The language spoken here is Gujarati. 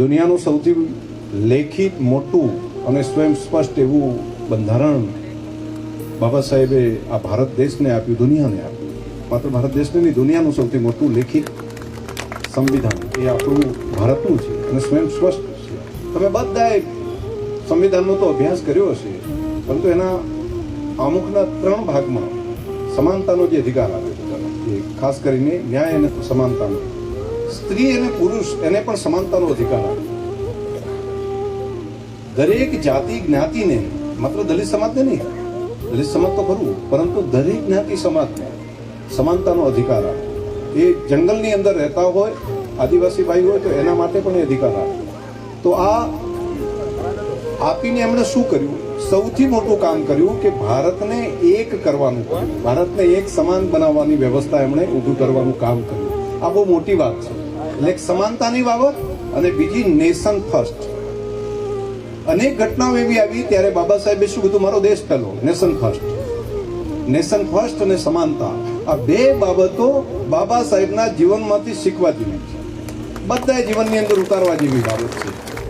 દુનિયાનું સૌથી લેખિત, મોટું અને સ્વયં સ્પષ્ટ એવું બંધારણ બાબા સાહેબે આ ભારત દેશને આપ્યું, દુનિયાને આપ્યું. માત્ર ભારત દેશને નહીં, દુનિયાનું સૌથી મોટું લેખિત સંવિધાન. એ આપણું ભારતનું છે અને સ્વયં સ્પષ્ટ છે. તમે બધાએ સંવિધાનનો તો અભ્યાસ કર્યો હશે, પરંતુ એના અમુકના ત્રણ ભાગમાં સમાનતાનો જે અધિકાર આપ્યો ખાસ કરીને ન્યાય અને સમાનતાનો. સ્ત્રી અને પુરુષ એને પણ સમાનતાનો અધિકાર આપ્યો દરેક જાતિ જ્ઞાતિને, માત્ર દલિત સમાજને નહીં, દલિત સમાજ તો ખરું, પરંતુ દરેક જ્ઞાતિ સમાજને સમાનતાનો અધિકાર આપ્યો એ જંગલની અંદર રહેતા હોય, આદિવાસી ભાઈ હોય, તો એના માટે પણ એ અધિકાર આપ્યો તો આ આપીને એમણે શું કર્યું? સૌથી મોટું કામ કર્યું કે ભારતને એક કરવાનું ભારતને એક સમાન બનાવવાની વ્યવસ્થા એમણે ઊભું કરવાનું કામ કર્યું. આ બહુ મોટી વાત છે. એટલે સમાનતાની બાબત અને બીજી નેશન ફર્સ્ટ. અનેક ઘટનાઓ એવી આવી ત્યારે બાબા સાહેબે શું કીધું? મારો દેશ પહેલો, નેશન ફર્સ્ટ. નેશન ફર્સ્ટ અને સમાનતા. આ બે બાબતો બાબા સાહેબના જીવનમાંથી શીખવા જેવી છે. બધા જીવનની અંદર ઉતારવા જેવી બાબત છે.